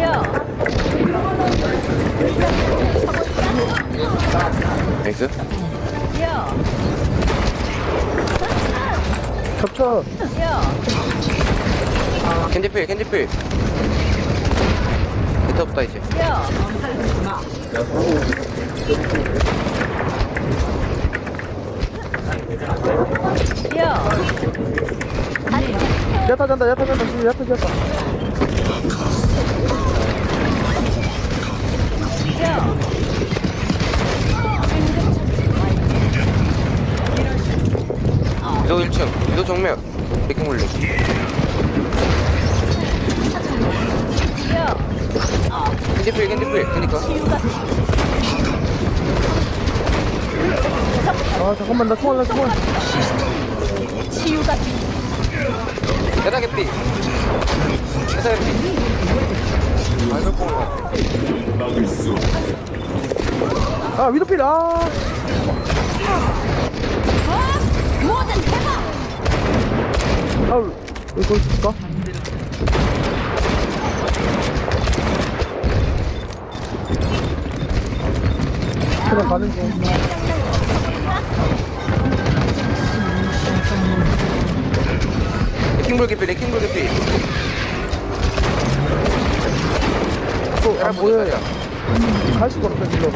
야! 나이스 야! 겹쳐 야! 캔디필 캔디필 밑에 없다 이제 야! 야! 야타 잔다 야타 잔다 지금 야타 잔다 야! 위도 1층 위도 정면 백킹 물리 야! 캔디필 캔디필 그니까 아 잠깐만 나 총알 나 총알 치유가 야다 개피 야다 개피 아 위도필 아. 뭐든 해봐! 아우 이거 있을까? 그냥 가는 중 레킹볼 개피 레킹볼 개피 또, 아 뭐야 뭐야 갈 수가 없다 지금.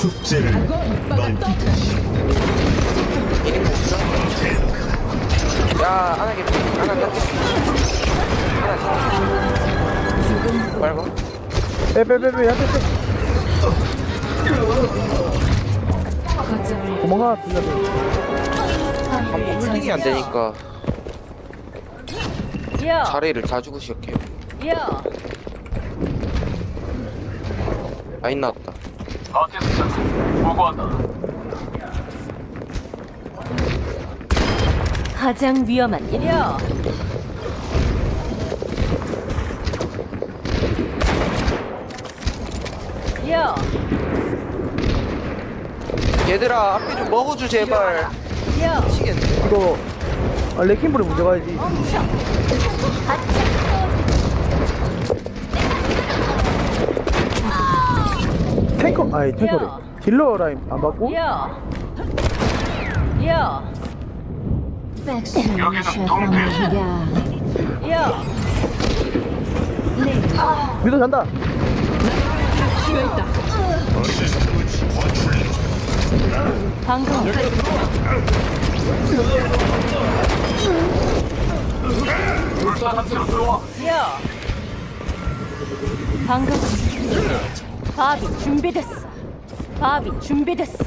축제를 넘기듯이 야 하나 개피 하나 딱 개피 하나 진짜 밟아 빼빼빼빼 야타 빼 거점을 도망가 빌려들 한번 홀딩이 안 되니까 야! 자리를 다 주고 시작해 야! 라인 나왔다 가장 위험한 일. 야! 야! 얘들아 앞에 좀 먹어줘 제발 야! 미치겠네 이거 아 레킹볼이 문제가야지 탱커 아니 탱커래 야. 딜러 라인 안 받고! 여기는! 위도 잔다. 방금 야! 방금 밥이 준비됐어. 밥이 준비됐어.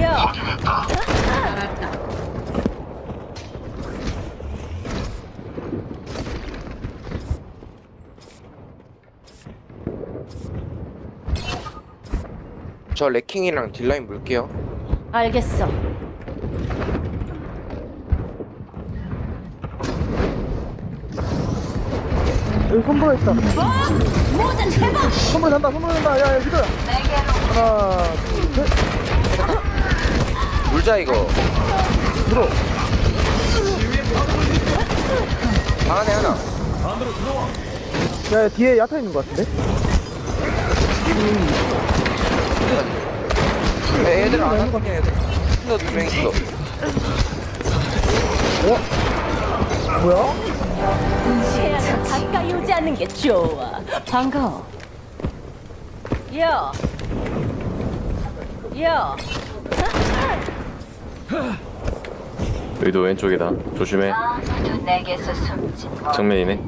야! 저 레킹이랑 딜라인 물게요 알겠어. 여기 손보라 있다. 해봐. 손보라 잔다 손보라 잔다. 야야 위도야 하나 둘 셋. 물자 이거. 들어. 방 안에 하나. 야 뒤에 야타 있는 것 같은데? 야, 얘들 안 왔냐 얘들 힐러 두명 있어? 뭐야 최대한 가까이 오지 않는 게 좋아. 반가워. 야! 야! 의도 왼쪽이다. 조심해. 정면이네.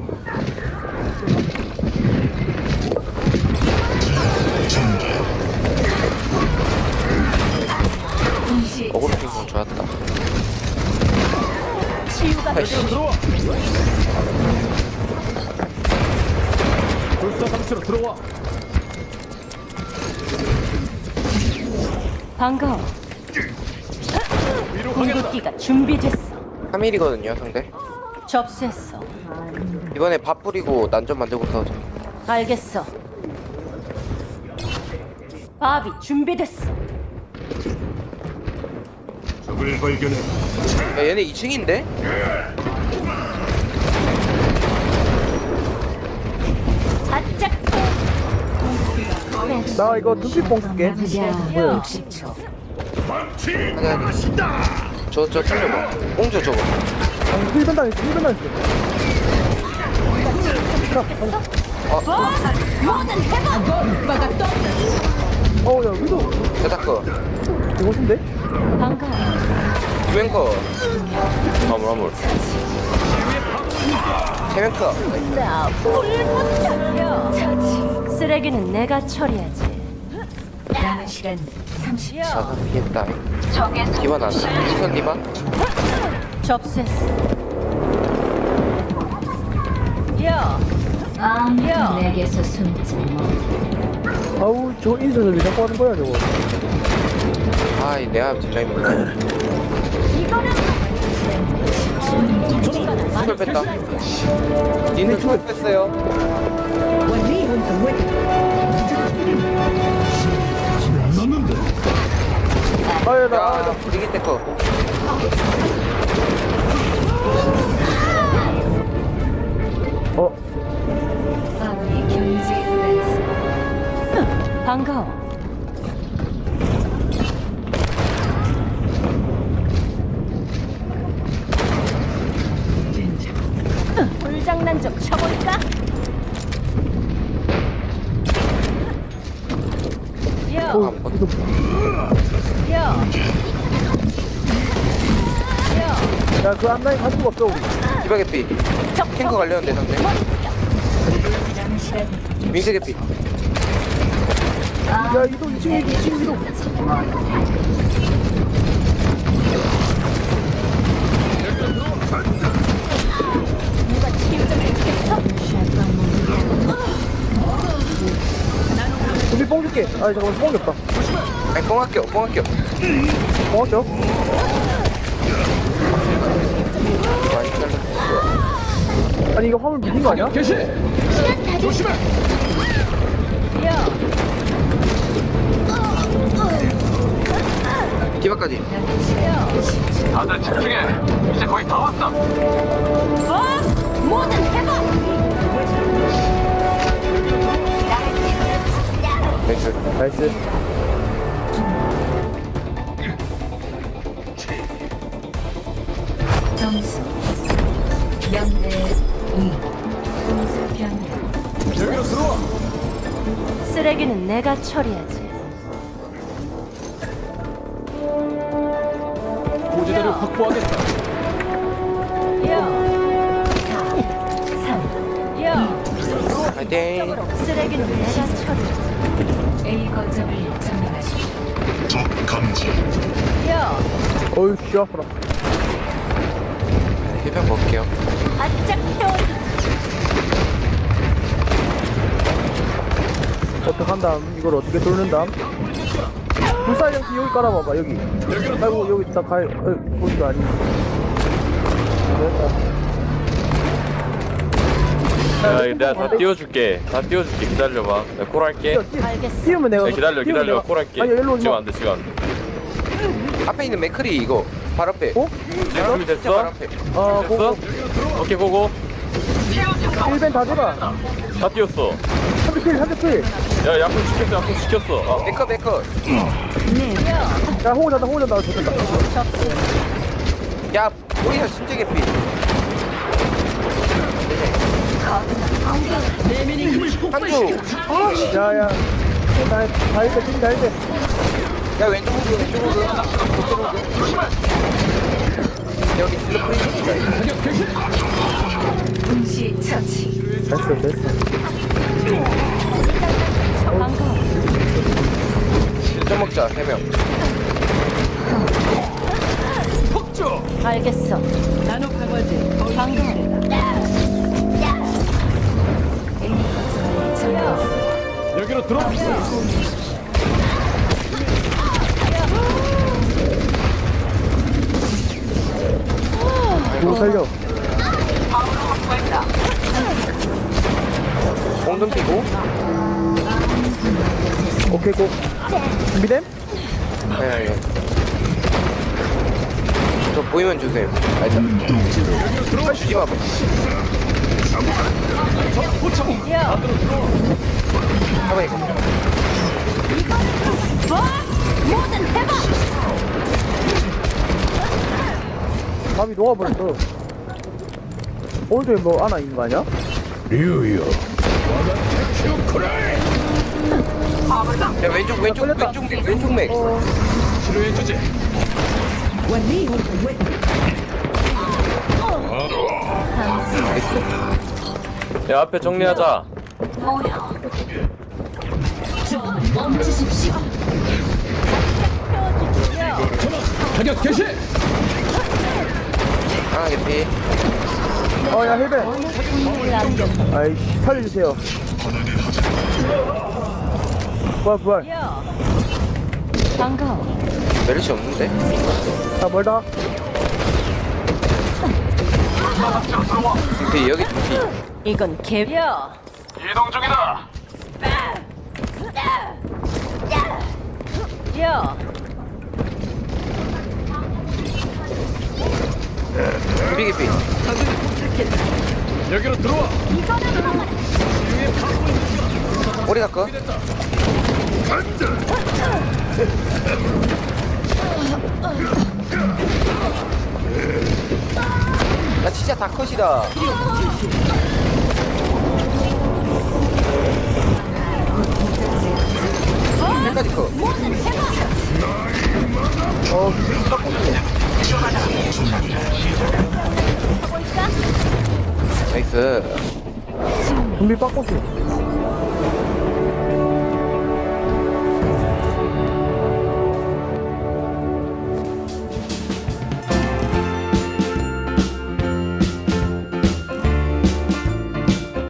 어그로 좋았다 치유가 아이씨 반가워. 공격기가 준비됐어. 3일이거든요 상대 접수했어. 이번에 밥 뿌리고 난점 만들고 싸우자 알겠어. 밥이 준비됐어. 적을 발견해. 야 얘네 2층인데? 나 이거 두피 뽕 쓸게. 뭐야? 아니 아니 저저 틀려봐 뽕줘 저거 방금 힐 뺀다 했어, 힐 뺀다 했어. 모든 뭐? 해방! 아. 어야 위도 대다커 이것인데? 반가워. 주행커 화물 화물 해면커 나 불못 찾려. 쓰레기는 내가 처리하지. 남은 시간 30초. 자가 피했다 기반 안 시선 기반 접수했어. 야, 야. 내게서 숨지 아우 저 인쇄를 왜 자꾸 하는 거야 저거. 아이 내가 뒷라인 이거는 super 뺐다. 니는 super 뺐어요. 아야 나야 이게 때커 어? 반가워. 불장난 좀 쳐볼까? 야, 어 야, 야, 야그 앞라인 갈 수가 없어 우리. 디바 개피. 적, 탱커 갈렸는데 상대. 민세 개피 야 2층에 2층 위도 누가 치유 좀 해주겠어? 눈빛뽕 줄게. 아 잠깐만 뽕이 없다 아니 뽕학교 뽕학교 뽕 왔죠? 많이 잘랐어 아니 이거 화물 밀린 거 아니야? 야, 디바까지 어? 뭐든 해봐. 나이스 나이스 점수 0대 2. 공수 변경. 쓰레기는 내가 처리하지. 확보하겠다. 야, 3. 야, 파이팅 쓰레기는 내가 처리. A 거점을 점령하십시오. 적 감지 야, 어휴 씨 아파라 해변 볼게요 태워. 어떡한담 이걸 어떻게 돌는담 불사 형씨 여기 깔아봐봐 여기. 아이고 여기 딱 가요 어, 거기가 아니 야 내가 다 띄워줄게. 다 띄워줄게. 기다려봐. 내가 콜 할게. 알겠어. 띄우면 내가 야, 기다려 띄우면 기다려. 내가- 콜 할게. 아니 일로 지금 오지 마 안 돼 지금 안 돼 앞에 있는 맥크리 이거 발 앞에. 어? 준비 발 됐어? 앞에 아 됐어? 고고 오케이 고고. 1벤 다 줘라. 다 띄웠어. 한대 필 한대 필 야야 약속 시켰어 약속 시켰어. 아, 메커 메커 호구 잔다 호구 잔다. 좋겠다 야 우리가 진짜 개피. 한주 야야. 다, 다 했대 팀다 했대. 야 왼쪽 호그 왼쪽 호그 왼쪽 호그 여기 딜러 프리즈가 동시 처치. 됐어 됐어 좀 먹자 3명 알겠어. 나노 강화제. A 거점을 점령하십시오. 누구 살려 공등 피고 오케이 고 준비됨? 아니 아니 저 보이면 주세요 알자 주지 마봐 잡아 이거 뭐든 해봐. 밥이 녹아버렸어 오른쪽에 뭐 하나 있는 거 아니야? 야 왼쪽 왼쪽 왼쪽 맥 왼쪽 맥. 야 앞에 정리하자. 하나 개피. 어야 헬벤. 아이씨 살려주세요 부활 부활 야. 반가워. 메르시 없는데? 자 멀다 그 여기 두피 이건 개야. 이동 중이다. 야. 두피 개피 여기로 들어와 오리 갈까? 나 진짜 다 컷이다. 끝까지 컷. 어 나이스. 준비 빡꽃이